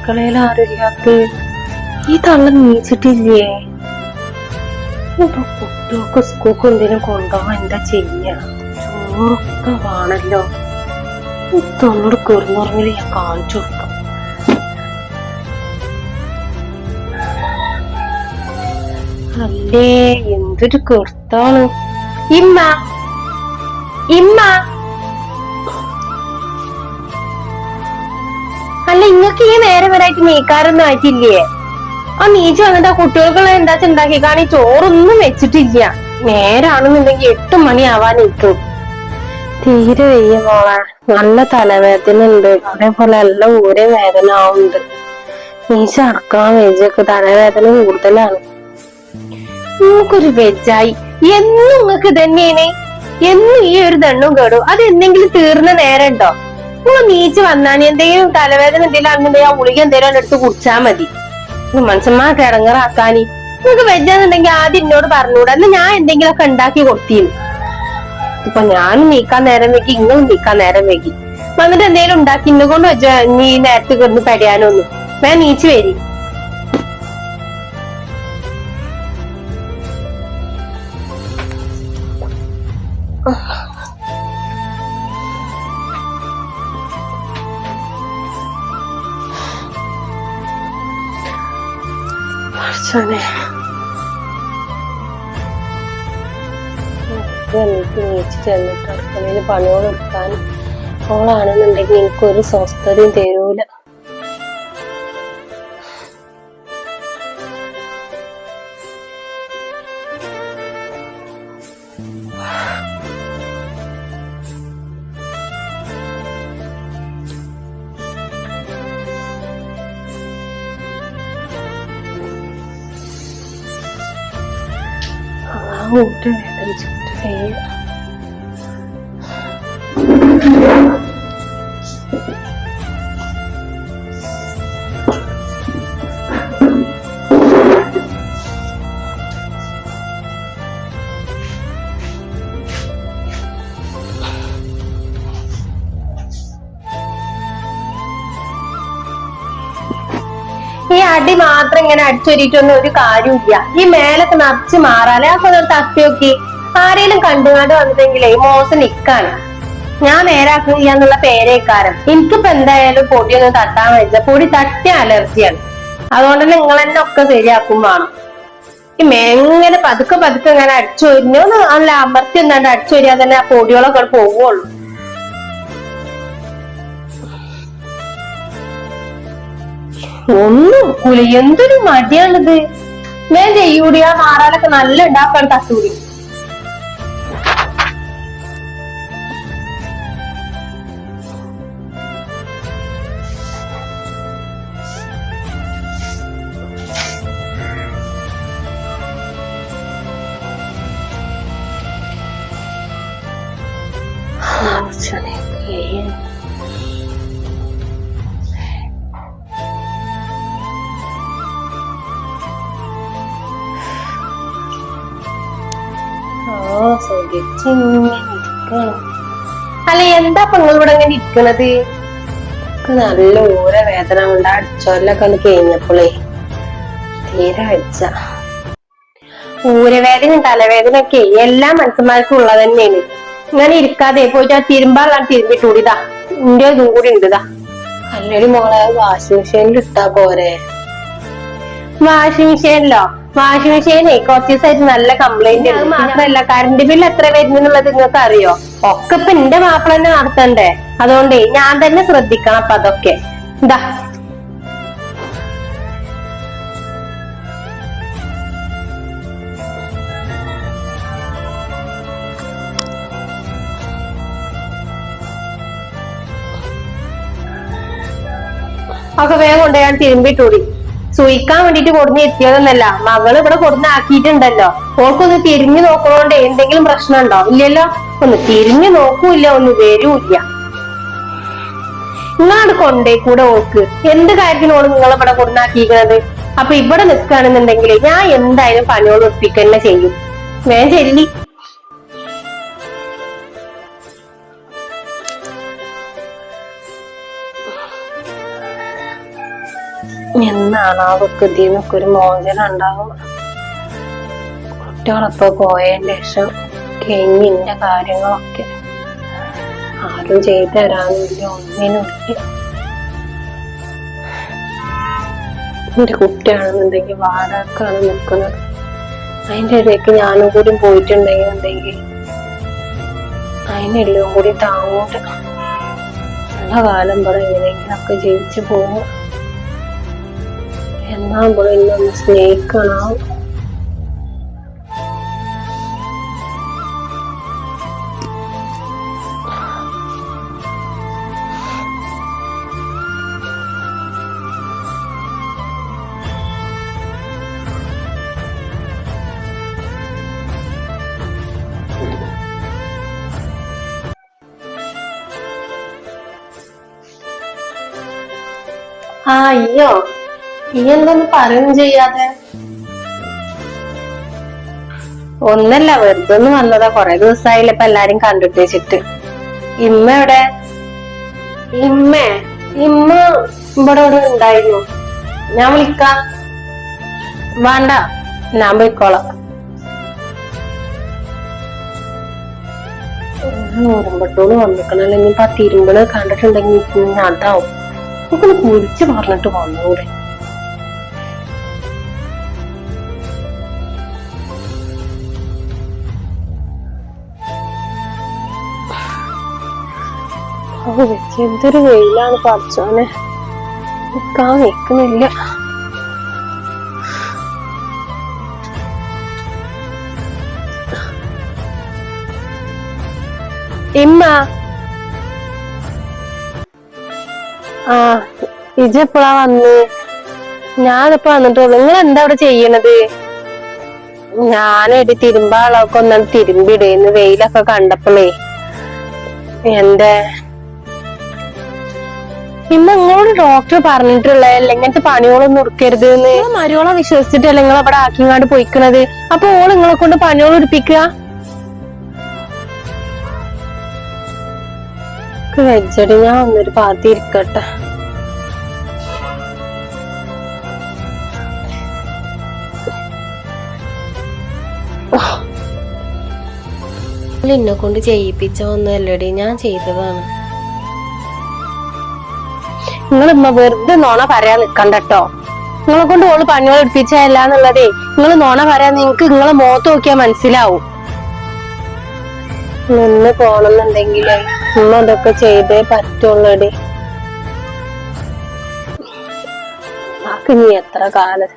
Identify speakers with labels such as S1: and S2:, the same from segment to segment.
S1: അടുക്കളയിൽ ആരുമില്ലാത്ത ഈ തള്ള നീച്ചിട്ടില്ലേ? ഇപ്പൊ കുട്ടികൾക്ക് സ്കൂൾക്ക് കൊണ്ടുപോകാൻ എന്താ ചെയ്യ? ചോറൊക്കെ വേണല്ലോ. തൊണ്ണൂറ് കുറുന്നുറങ്ങിൽ ഞാൻ കാണിച്ചു കൊടുക്കാം. അല്ലേ എന്തൊരു കുർത്താണ് ഇമ്മ ഇമ്മ. അല്ല ഇങ്ങക്ക് ഈ നേരം വരായിട്ട് നീക്കാറൊന്നും ആയിട്ടില്ലേ? ആ നീച്ച് വന്നിട്ട് ആ കുട്ടികൾക്കുള്ള എന്താ ഉണ്ടാക്കി കാണി ചോറൊന്നും വെച്ചിട്ടില്ല. നേരാണെന്നുണ്ടെങ്കിൽ എട്ട് മണി ആവാൻ നിൽക്കും തീരെ വെയ്യ നല്ല തലവേദന ഉണ്ട് അതേപോലെ നല്ല ഊരെ വേദന ആവുന്നുണ്ട് നീച്ച അടക്കാൻ വെജൊക്കെ തലവേദന കൂടുതലാണ്. നമുക്കൊരു വെജായി എന്നും നിങ്ങൾക്ക് തന്നെയാണ് എന്നും ഈ ഒരു ദണ്ണും കേടും. അത് എന്തെങ്കിലും തീർന്ന നേരം ഉണ്ടോ നിങ്ങൾ നീച്ച് വന്നാണ് എന്തെങ്കിലും തലവേദന എന്തെങ്കിലും ആണെന്നുണ്ടെങ്കിൽ ആ ഗുളിക എന്തെങ്കിലും എടുത്ത് കുടിച്ചാ മതി. മനുഷ്യന്മാർ ഇറങ്ങറാക്കാനി നിങ്ങൾക്ക് വെജാന്നുണ്ടെങ്കിൽ ആദ്യം എന്നോട് പറഞ്ഞൂടാ എന്നാ ഞാൻ എന്തെങ്കിലുമൊക്കെ ഉണ്ടാക്കി കൊടുത്തിന്. ഇപ്പൊ ഞാനും നീക്കാൻ നേരം വെക്കി ഇങ്ങളും നീക്കാൻ നേരം വെക്കി വന്നിട്ട് എന്തെങ്കിലും ഉണ്ടാക്കി ഇന്നുകൊണ്ട് നീ നേരത്തെ കിടന്ന് പടിയാനൊന്നും. ഞാൻ നീച്ച് വരി. പഠിച്ചോനെ എനിക്ക് നീച്ച് ചെന്നിട്ട് അടുക്കളയിൽ പണിയോട് എടുക്കാൻ ഓളാണെന്നുണ്ടെങ്കിൽ എനിക്കൊരു സ്വസ്ഥതയും തരൂല ആ ഊട്ട് വേദനിച്ചിട്ട് വയ്യ ഈ അടി മാത്രം ഇങ്ങനെ അടിച്ചൊരിട്ടൊന്നും ഒരു കാര്യമില്ല ഈ മേലൊക്കെ നിറച്ച് മാറാലേ അപ്പൊ ഒന്ന് തപ്പി നോക്കി. ആരെങ്കിലും കണ്ടുകാണ്ട് വന്നിട്ടെങ്കിലേ മോശം നിക്കാണ്. ഞാൻ നേരാക്കുക എന്നുള്ള പേരേക്കാരം. എനിക്കിപ്പോ എന്തായാലും പൊടിയൊന്നും തട്ടാൻ വെച്ച പൊടി തട്ടിയ അലർജിയാണ്. അതുകൊണ്ട് തന്നെ നിങ്ങൾ തന്നെ ഒക്കെ ശരിയാക്കും വേണം. ഈ മെങ്ങനെ പതുക്കെ പതുക്കെ ഇങ്ങനെ അടിച്ചൊരിഞ്ഞോ. നല്ല അമർത്തി ഒന്നാണ്ട് അടിച്ചൊരിയാൽ തന്നെ ആ പൊടികളൊക്കെ പോവുള്ളൂ ഒന്നും ഒക്കൂല എന്തൊരു മടിയാണിത്. ഞാൻ ചെയ്യൂടി ആ നല്ല ഉണ്ടാക്കാണ് തട്ടൂടി അല്ല എന്താ നിങ്ങൾ ഇവിടെ അങ്ങനെ ഇരിക്കണത്? നല്ല ഓര വേദന കൊണ്ട് അടിച്ചോലൊക്കെ ഒന്ന് കഴിഞ്ഞപ്പോളേ തീരെ അടിച്ച ഊരവേദനയും തലവേദന ഒക്കെ എല്ലാ മനുഷ്യന്മാർക്കും ഉള്ളത് തന്നെയാണ്. ഇങ്ങനെ ഇരിക്കാതെ പോയിട്ട് ആ തിരുമ്പാളാണ് തിരുമ്പിട്ടൂടിതാ ഇന്റെ ഇതും കൂടി ഉണ്ടതാ. അല്ലൊരു മോളെ വാഷിംഗ് മെഷീനിൽ ഇട്ടാ പോരെ. വാഷിംഗ് മെഷീനിലോ? വാഷിംഗ് മെഷീനെ കുറച്ച് ദിവസമായിട്ട് നല്ല കംപ്ലൈന്റ് ഉണ്ട് മാത്രല്ല കറണ്ട് ബില്ല് എത്ര വരുന്നുള്ളത് നിങ്ങൾക്ക് അറിയോ ഒക്കെ ഇപ്പൊ എന്റെ മാപ്പിള തന്നെ നടത്തണ്ടേ? അതുകൊണ്ടേ ഞാൻ തന്നെ ശ്രദ്ധിക്കണം അപ്പൊ അതൊക്കെ. ഇതാ ഒക്കെ വേഗം കൊണ്ടുപോയാൽ തിരുമ്പിട്ടൂടി സൂയിക്കാൻ വേണ്ടിട്ട് കൊടുന്ന് എത്തിയതൊന്നല്ല. മകൾ ഇവിടെ കൊടുന്ന് ആക്കിയിട്ടുണ്ടല്ലോ. ഓൾക്കൊന്ന് തിരിഞ്ഞു നോക്കണോണ്ട് എന്തെങ്കിലും പ്രശ്നമുണ്ടോ? ഇല്ലല്ലോ. ഒന്ന് തിരിഞ്ഞു നോക്കൂല്ല ഒന്ന് വരൂല്ല. നിങ്ങളാണ് കൊണ്ടേ കൂടെ ഓൾക്ക് എന്ത് കാര്യത്തിനോട് നിങ്ങൾ ഇവിടെ കൊടുന്നാക്കിയിരിക്കുന്നത് അപ്പൊ ഇവിടെ നിൽക്കുകയാണെന്നുണ്ടെങ്കിൽ ഞാൻ എന്തായാലും പണിയോട് ഒപ്പിക്കന്നെ ചെയ്യും. ഞാൻ ചെല്ലി. എന്നാണ് അവർക്ക് ഇതിന്നൊക്കെ ഒരു മോചനം ഉണ്ടാവും കുട്ടികളൊക്കെ പോയതിന് ശേഷം കാര്യങ്ങളൊക്കെ ആരും ചെയ്തു തരാനില്ല ഒന്നിനുമില്ല. എന്റെ കുട്ടിയാണെന്നുണ്ടെങ്കിൽ നിൽക്കുന്നത്. അതിന്റെ ഇടയ്ക്ക് ഞാനും കൂടി പോയിട്ടുണ്ടെങ്കിൽ അതിനെല്ലാം കൂടി താങ്ങൂട്ട. നല്ല കാലം ഇവിടെ എങ്ങനെയെങ്കിലൊക്കെ ജീവിച്ചു പോകും. എന്നാ ഇവിടെ ഇന്നൊന്ന് സ്നേഹിക്കണം. അയ്യോ. ഈ എന്തൊന്നും പറയും ചെയ്യാതെ? ഒന്നല്ല വെറുതെ ഒന്ന് വന്നതാ. കൊറേ ദിവസമായില്ല ഇപ്പൊ എല്ലാരും കണ്ടിട്ട് വെച്ചിട്ട്. ഇമ്മ എവിടെ? ഇമ്മ. ഇമ്മ ഇവിടെ ഇവിടെ ഉണ്ടായിരുന്നു. ഞാൻ വിളിക്കാം. വേണ്ട ഞാൻ പോയിക്കോളാം. ഓരമ്പട്ടോൾ വന്നിക്കണല്ലോ. ഇനിയിപ്പൊ ആ തിരുമ്പൾ കണ്ടിട്ടുണ്ടെങ്കിൽ അതാവും. നമുക്കൊന്ന് കുറിച്ച് പറഞ്ഞിട്ട് വന്നൂടെ. എന്തൊരു വെയിലാണ് പഠിച്ചോനെ നിക്കാൻ നിക്കുന്നില്ല ഇമ്മ. ആ ഇജെപ്പോഴാ വന്ന്? ഞാനിപ്പോ വന്നിട്ടുള്ളൂ. നിങ്ങൾ എന്താ അവിടെ ചെയ്യണത്? ഞാനൊരു തിരുമ്പാളൊക്കെ ഒന്നാണ് തിരുമ്പിടേന്ന് വെയിലൊക്കെ കണ്ടപ്പോളേ. എന്റെ ഇന്ന് നിങ്ങളോട് ഡോക്ടർ പറഞ്ഞിട്ടുള്ള ഇങ്ങനത്തെ പണികളൊന്നും എടുക്കരുത് എന്ന്. മരുവോളെ വിശ്വസിച്ചിട്ടല്ലേ നിങ്ങൾ അവിടെ ആക്കിങ്ങാണ്ട് പോയിക്കണത്? അപ്പൊ ഓൾ നിങ്ങളെ കൊണ്ട് പണികൾ ഉടുപ്പിക്കുക വെച്ചടി ഞാൻ ഒന്നൊരു പാത്തി ഇരിക്കട്ടെ. എന്നെ കൊണ്ട് ചെയ്യിപ്പിച്ച ഒന്നല്ലടി ഞാൻ ചെയ്തതാണ്. നിങ്ങളിമ്മ വെറുതെ നോണ പറയാൻ നിക്കണ്ടട്ടോ നിങ്ങളെ കൊണ്ട് ഓൾ പണികൾ എടുപ്പിച്ചല്ല എന്നുള്ളതേ നിങ്ങൾ നോണ പറയാൻ നിങ്ങക്ക് നിങ്ങളെ മുഖത്ത് നോക്കിയാൽ മനസ്സിലാവും. നിന്ന് പോണെന്നുണ്ടെങ്കിലേ ഉമ്മ അതൊക്കെ ചെയ്തേ പറ്റുള്ളടി. നീ ഇനി എത്ര കാലം?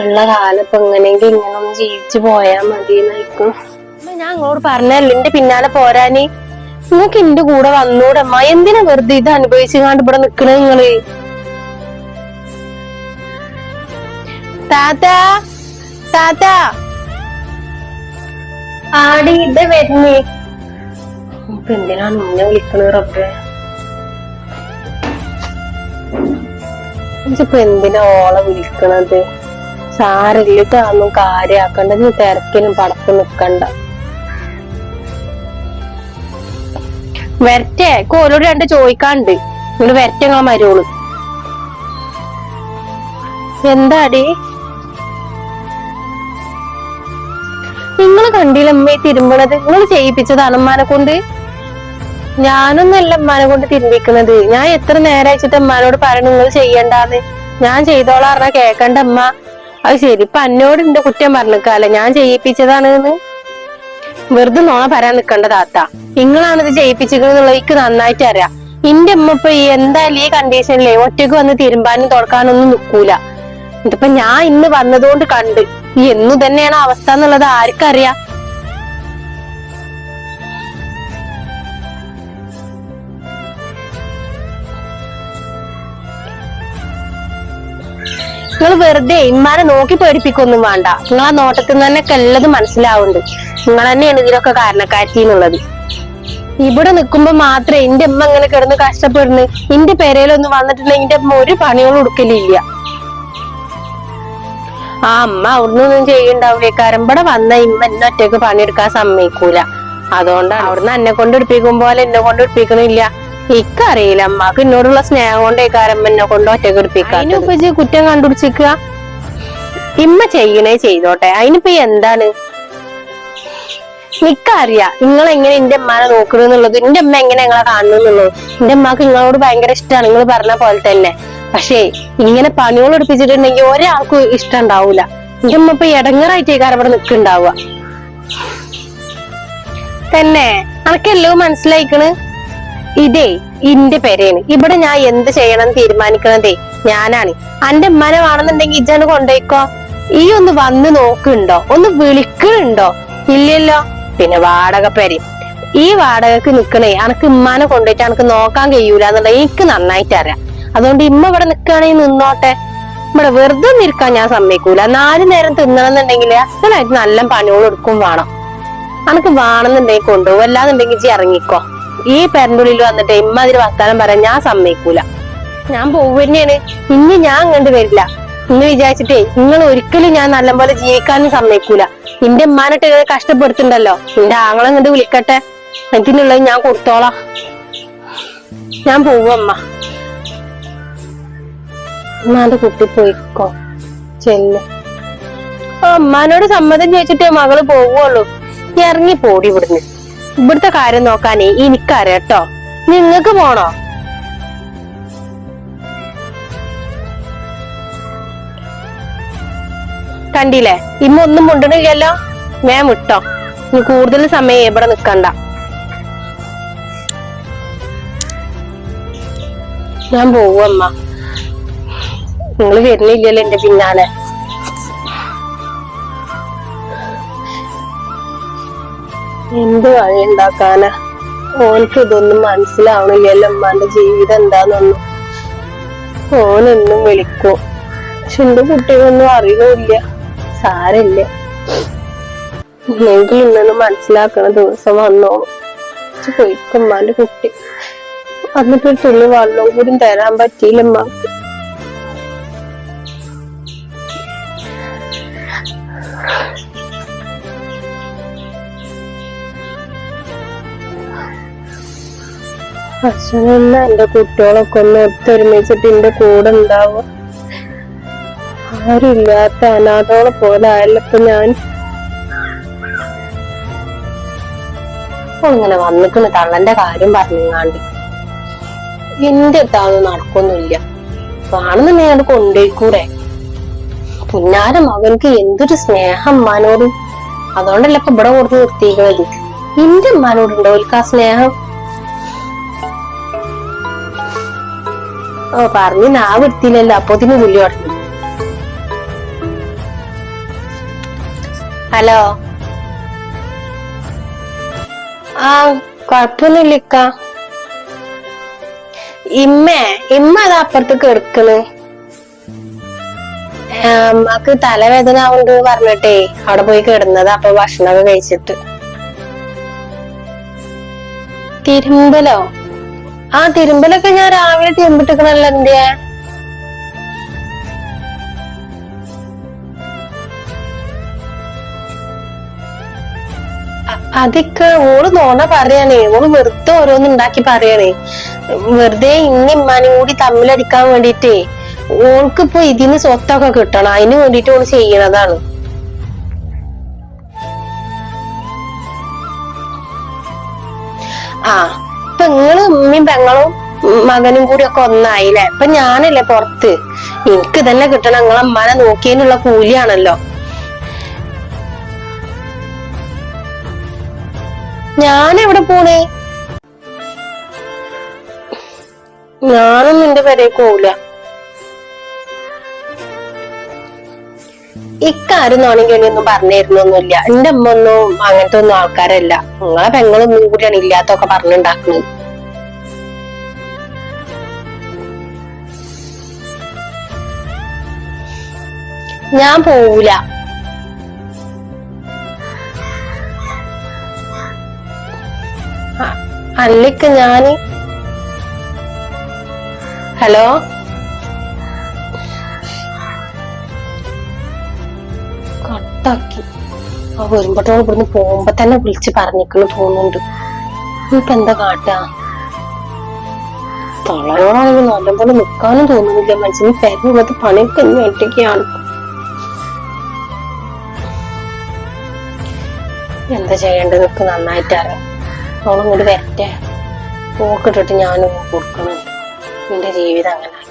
S1: ഉള്ള കാലം ഇപ്പൊ എങ്ങനെയെങ്കിൽ ഇങ്ങനെ ഒന്ന് ജീവിച്ചു പോയാ മതി എന്നായിരിക്കും ഞാൻ നിങ്ങളോട് പറഞ്ഞല്ലോ എന്റെ പിന്നാലെ പോരാന്. നിങ്ങക്ക് എന്റെ കൂടെ വന്നൂടമ്മ എന്തിനാ വെറുതെ ഇത് അനുഭവിച്ചു കാണ്ട് ഇവിടെ നിക്കണേ നിങ്ങൾ? താത്ത താത്ത. ആടി ഇത് വരുന്നേ. ഇപ്പൊ എന്തിനാണ് മുന്നേ വിളിക്കണത് റബ്ബേ? ഇപ്പൊ എന്തിനാ ഓളെ വിളിക്കണത്? സാരില്ലൊന്നും കാര്യാക്കണ്ട. നീ തിരക്കിനും പടക്ക് നിക്കണ്ട. വരട്ടെ കോലോട് രണ്ട് ചോദിക്കാണ്ട് നിങ്ങൾ വരട്ടെ നിങ്ങളെ മരുവോൾ എന്താടി? നിങ്ങൾ കണ്ടില്ല അമ്മയെ തിരുമ്പണത്? നിങ്ങൾ ചെയ്യിപ്പിച്ചതാണ് അമ്മാനെ കൊണ്ട്? ഞാനൊന്നല്ല അമ്മാനെ കൊണ്ട് തിരുമ്പിക്കുന്നത് ഞാൻ എത്ര നേരം അയച്ചിട്ട് അമ്മാനോട് പറയണ നിങ്ങൾ ചെയ്യണ്ടാന്ന്. ഞാൻ ചെയ്തോളാം കേക്കണ്ട അമ്മ അത് ശരി ഇപ്പൊ എന്നോട് എന്റെ കുറ്റം പറഞ്ഞേക്കാല്ലേ? ഞാൻ ചെയ്യിപ്പിച്ചതാണ് വെറുതെ നോണ പറയാൻ നിക്കണ്ട താത്ത. നിങ്ങളാണിത് ചെയ്യിപ്പിച്ചിരിക്കുന്നത് എനിക്ക് നന്നായിട്ട് അറിയാം. എന്റെ അമ്മ ഇപ്പൊ എന്തായാലും ഈ കണ്ടീഷനിലേ ഒറ്റയ്ക്ക് വന്ന് തിരുമ്പാനും തുറക്കാനൊന്നും നിക്കൂല. ഇതിപ്പോ ഞാൻ ഇന്ന് വന്നതുകൊണ്ട് കണ്ട്. ഈ എന്നു തന്നെയാണ് അവസ്ഥ എന്നുള്ളത് ആർക്കറിയാം. നിങ്ങൾ വെറുതെ ഇമ്മാനെ നോക്കി പേടിപ്പിക്കൊന്നും വേണ്ട. നിങ്ങൾ ആ നോട്ടത്തിൽ നിന്ന് തന്നെ എല്ലതും മനസ്സിലാവുന്നുണ്ട്. നിങ്ങൾ തന്നെയാണ് ഇതിനൊക്കെ കാരണക്കാരി എന്നുള്ളത് ഇവിടെ നിൽക്കുമ്പോ മാത്രമേ എന്റെ അമ്മ ഇങ്ങനെ കിടന്ന് കഷ്ടപ്പെടുന്നു. എന്റെ പെരയിലൊന്നും വന്നിട്ടുണ്ടെങ്കിൽ എന്റെ അമ്മ ഒരു പണികളും എടുക്കലില്ല. ആ അമ്മ അവിടുന്ന് ഒന്നും ചെയ്യണ്ടാവില്ലേക്കാരം ഇവിടെ വന്ന ഇമ്മ എന്നെ ഒറ്റയ്ക്ക് പണിയെടുക്കാൻ സമ്മതിക്കൂല. അതുകൊണ്ടാണ് അവിടുന്ന് എന്നെ കൊണ്ട് എടുപ്പിക്കും പോലെ എന്നെ കൊണ്ട് എടുപ്പിക്കണില്ല. ഇക്കറിയില്ല അമ്മയ്ക്ക് എന്നോടുള്ള സ്നേഹം കൊണ്ടേ കാരം എന്നെ കൊണ്ട് ഒറ്റയ്ക്ക് കെടുപ്പിക്കാൻ ഉപ്പച്ചി കുറ്റം കണ്ടുപിടിച്ചിക്ക ഇമ്മ ചെയ്യണേ ചെയ്തോട്ടെ. അതിനിപ്പോ എന്താണ്? നിക്കറിയാ നിങ്ങൾ എങ്ങനെ എന്റെ അമ്മാനെ നോക്കണെന്നുള്ളത് എന്റെ അമ്മ എങ്ങനെ ഞങ്ങളെ കാണുന്നുള്ളത് എന്റെ അമ്മയ്ക്ക് നിങ്ങളോട് ഭയങ്കര ഇഷ്ടമാണ് നിങ്ങൾ പറഞ്ഞ പോലെ തന്നെ. പക്ഷേ ഇങ്ങനെ പണികൾ എടുപ്പിച്ചിട്ടുണ്ടെങ്കിൽ ഒരാൾക്കും ഇഷ്ടം ഉണ്ടാവൂല. എന്റെ അമ്മ ഇപ്പൊ ഇടങ്ങറായിട്ടേക്കാരം അവിടെ നിൽക്കുന്നുണ്ടാവുക. തന്നെ അനക്കെല്ലോ മനസ്സിലായിക്കണ്? ഇതേ ഇന്റെ പേരേണ്. ഇവിടെ ഞാൻ എന്ത് ചെയ്യണം തീരുമാനിക്കണതേ ഞാനാണ്. അന്റെ അമ്മനെ വേണമെന്നുണ്ടെങ്കിൽ ഇജാണ് കൊണ്ടുപോയിക്കോ. ഈ ഒന്ന് വന്ന് നോക്കുന്നുണ്ടോ? ഒന്ന് വിളിക്കുന്നുണ്ടോ ഇല്ലല്ലോ. പിന്നെ വാടക ഈ വാടകക്ക് നിക്കണേ അനക്ക് ഇമ്മാനെ കൊണ്ടുപോയിട്ട് അനക്ക് നോക്കാൻ കഴിയൂല എന്നുള്ളത് എനിക്ക് നന്നായിട്ട് അറിയാം. അതുകൊണ്ട് ഇമ്മ ഇവിടെ നിക്കുകയാണെങ്കിൽ നിന്നോട്ടെ. ഇവിടെ വെറുതെ നിൽക്കാൻ ഞാൻ സമ്മതിക്കൂല. നാലു നേരം തിന്നണമെന്നുണ്ടെങ്കിൽ അസലായിട്ട് നല്ല പണിയോട് എടുക്കും വേണം. അനക്ക് വേണമെന്നുണ്ടെങ്കിൽ കൊണ്ടുപോകും. അല്ലാന്നുണ്ടെങ്കിൽ ജി ഇറങ്ങിക്കോ. ഈ പെരണ്ടുള്ളിൽ വന്നിട്ട് ഇമ്മ അതിന് വർത്താനം പറയാൻ ഞാൻ സമ്മതിക്കൂല. ഞാൻ പോവുകയാണ് ഇനി ഞാൻ കണ്ടു വരില്ല. ഇന്ന് വിചാരിച്ചിട്ടേ നിങ്ങൾ ഒരിക്കലും ഞാൻ നല്ലപോലെ ജീവിക്കാനും സമ്മതിക്കൂല. എന്റെ ഉമ്മാനിട്ട് ഇങ്ങനെ കഷ്ടപ്പെടുത്തുണ്ടല്ലോ. എന്റെ ആങ്ങളെ കണ്ട് വിളിക്കട്ടെ. ഇതിനുള്ളത് ഞാൻ കൊടുത്തോളാം. ഞാൻ പോവമ്മ ഉമ്മാന്റെ കുട്ടി പോയിക്കോ. ചെല്ല്. ആ ഉമ്മാനോട് സമ്മതം ചോദിച്ചിട്ടേ മകൾ പോവുള്ളൂ. ഇറങ്ങി പോടി ഇവിടുന്ന്. ഇവിടുത്തെ കാര്യം നോക്കാനേ എനിക്കറിയാട്ടോ നിങ്ങക്ക് പോണോ? കണ്ടില്ലേ? ഇമ്മ ഒന്നും മുണ്ടണില്ലല്ലോ? ഞാൻ വിട്ടോ. ഇനി കൂടുതൽ സമയം ഇവിടെ നിക്കണ്ട. ഞാൻ പോവമ്മ നിങ്ങൾ വരുന്നില്ലല്ലോ എന്റെ പിന്നാലെ. എന്ത് വഴി ഉണ്ടാക്കാനാ? ഓനക്ക് ഇതൊന്നും മനസ്സിലാവണില്ലല്ലോ അമ്മാന്റെ ജീവിതം എന്താന്നൊന്നും. ഓനെന്നും വിളിക്കും. പക്ഷെ എന്റെ കുട്ടികളൊന്നും അറിയില്ല. സാരല്ല ഇല്ലെങ്കിൽ ഇന്നൊന്നും മനസ്സിലാക്കണ ദിവസം വന്നോളും ഉമ്മാന്റെ കുട്ടി. എന്നിട്ട് ഒരു തുള്ളി വെള്ളം കൂടി തരാൻ പറ്റിയില്ല ഉമ്മാക്ക്. അച്ഛനല്ല എന്റെ കുട്ടികളൊക്കെ ഒന്ന് ഒത്തൊരുമിച്ചിട്ട് എന്റെ കൂടെ ഉണ്ടാവുക. ആരുമില്ലാത്ത അനാഥോളെ പോലെ ആയല്ലപ്പോ ഞാൻ? ഇങ്ങനെ വന്നിക്കണ് തള്ളന്റെ കാര്യം പറഞ്ഞാണ്ട് എന്റെ അടുത്താന്ന് നടക്കൊന്നുമില്ല. വേണമെന്നുണ്ടെങ്കിൽ അത് കൊണ്ടുപോയിക്കൂടെ പുന്നാര മകൻക്ക് എന്തൊരു സ്നേഹം അമ്മാനോട് അതുകൊണ്ടല്ല ഇപ്പൊ ഇവിടെ കൊടുത്ത് നിർത്തിയിരിക്കണത്? എന്റെ അമ്മാനോടുണ്ടോ ഓൽക്ക് ആ സ്നേഹം? ഓ പറഞ്ഞ് നാ വിടുത്തില്ലല്ലോ അപ്പോത്തിന് പുല്ലി തുടങ്ങി ഹലോ. ആ കൊഴപ്പൊന്നുമില്ല ഇക്ക ഇമ്മേ ഇമ്മ അത് അപ്പുറത്ത് കിടക്കണ്. അമ്മയ്ക്ക് തലവേദന ആവുണ്ട് പറഞ്ഞിട്ടേ അവിടെ പോയി കിടന്നത് അപ്പൊ ഭക്ഷണമൊക്കെ കഴിച്ചിട്ട്. തിരുമ്പലോ? ആ തിരുമ്പലൊക്കെ ഞാൻ രാവിലെ തിരുമ്പിട്ടിക്കണല്ലോ എന്തേ അതൊക്കെ ഓൾ നോണ പറയണേ. ഓൾ വെറുതെ ഓരോന്ന് ഉണ്ടാക്കി പറയണേ. വെറുതെ ഇനി ഇമ്മാനും കൂടി തമ്മിലടിക്കാൻ വേണ്ടിട്ടേ ഓൾക്ക് ഇപ്പൊ ഇതിന്ന് സ്വത്തൊക്കെ കിട്ടണം. അതിന് വേണ്ടിട്ട് ഓൾ ചെയ്യണതാണ്. ആ ഇപ്പൊ നിങ്ങൾ ഉമ്മയും പെങ്ങളും മകനും കൂടി ഒക്കെ ഒന്നായില്ലേ? ഇപ്പൊ ഞാനല്ലേ പുറത്ത്. എനിക്ക് തന്നെ കിട്ടണം. നിങ്ങളെ അമ്മാനെ നോക്കിയതിനുള്ള കൂലിയാണല്ലോ. ഞാൻ എവിടെ പോണേ? ഞാനും നിന്റെ വരെ പോവില്ല ഇക്കാരുന്നാണെങ്കിൽ ഒന്നും പറഞ്ഞിരുന്നൊന്നുമില്ല. എന്റെ അമ്മ ഒന്നും അങ്ങനത്തെ ഒന്നും ആൾക്കാരല്ല. നിങ്ങളെ പെങ്ങളൊന്നും കൂടിയാണ് ഇല്ലാത്തൊക്കെ പറഞ്ഞുണ്ടാക്കുന്നത് ഞാൻ പോവൂല. അല്ലിക്ക് ഞാൻ ഹലോ? കട്ടാക്കി. ആ വരുമ്പോട്ടോ ഇവിടുന്ന് പോകുമ്പോ തന്നെ വിളിച്ച് പറഞ്ഞിക്കണു തോന്നുന്നുണ്ട്. ഇപ്പൊ എന്താ കാട്ടാ? തളരോടാണെങ്കിൽ നല്ലപോലെ നിൽക്കാനും തോന്നുന്നില്ല. മനസ്സിന് പെരുന്നത് പണിയൊക്കെ ഇനി ഒറ്റയ്ക്കാണ്. എന്താ ചെയ്യേണ്ടത് നന്നായിട്ട് അറിയാം. അവളും കൂടി വരട്ടെ പോക്കിട്ടിട്ട് ഞാനും കൊടുക്കണം. നിന്റെ ജീവിതം അങ്ങനെ.